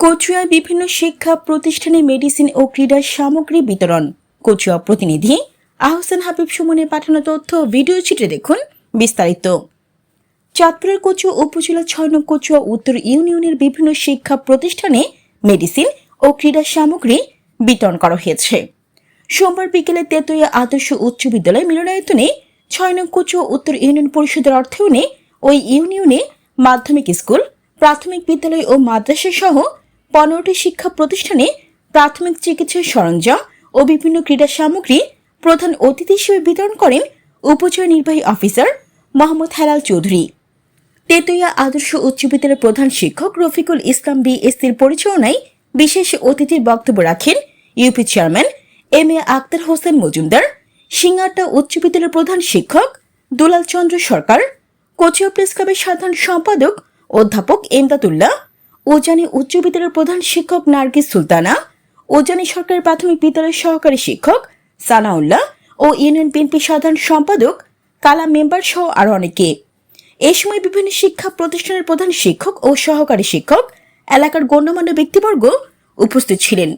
কচুয়ায় বিভিন্ন শিক্ষা প্রতিষ্ঠানে মেডিসিন ও ক্রীড়া সামগ্রী বিতরণ। কচুয়া প্রতিনিধি আহসান হাবিব সুমনের পাঠানো তথ্য ভিডিও চিত্রে দেখুন বিস্তারিত। চাঁদপুরের কচুয়া উপজেলা ছয় নং কচুয়া উত্তর ইউনিয়নের বিভিন্ন শিক্ষা প্রতিষ্ঠানে মেডিসিন ও ক্রীড়া সামগ্রী বিতরণ করা হয়েছে। সোমবার বিকেলে তেতুয়া আদর্শ উচ্চ বিদ্যালয় মিলনায়তনে ছয় নং কচুয়া উত্তর ইউনিয়ন পরিষদের অর্থায়নে ওই ইউনিয়নে মাধ্যমিক স্কুল, প্রাথমিক বিদ্যালয় ও মাদ্রাসা সহ পনেরোটি শিক্ষা প্রতিষ্ঠানে প্রাথমিক চিকিৎসার সরঞ্জাম ও বিভিন্ন ক্রীড়া সামগ্রী প্রধান অতিথি হিসেবে বিতরণ করেন উপজেলা নির্বাহী অফিসার মোহাম্মদ হেলাল চৌধুরী। তেতুইয়া আদর্শ উচ্চ বিদ্যালয়ের প্রধান শিক্ষক রফিকুল ইসলাম বিএসসির পরিচালনায় বিশেষ অতিথির বক্তব্য রাখেন UP chairman M A Akhtar Hossain Majumder, Singarta উচ্চ বিদ্যালয়ের প্রধান শিক্ষক দুলাল চন্দ্র সরকার কোচিয়া প্রেস ক্লাবের সাধারণ সম্পাদক অধ্যাপক এমদাদুল্লাহ উজানি উচ্চ বিদ্যালয়ের প্রধান শিক্ষক নার্গিস সুলতানা, ওজানি সরকারি প্রাথমিক বিদ্যালয়ের সহকারী শিক্ষক সানাউল্লাহ ও ইউনিয়ন বিএনপি সাধারণ সম্পাদক কালা মেম্বার সহ আরও অনেকে। এ সময় বিভিন্ন শিক্ষা প্রতিষ্ঠানের প্রধান শিক্ষক ও সহকারী শিক্ষক এলাকার গণ্যমান্য ব্যক্তিবর্গ উপস্থিত ছিলেন।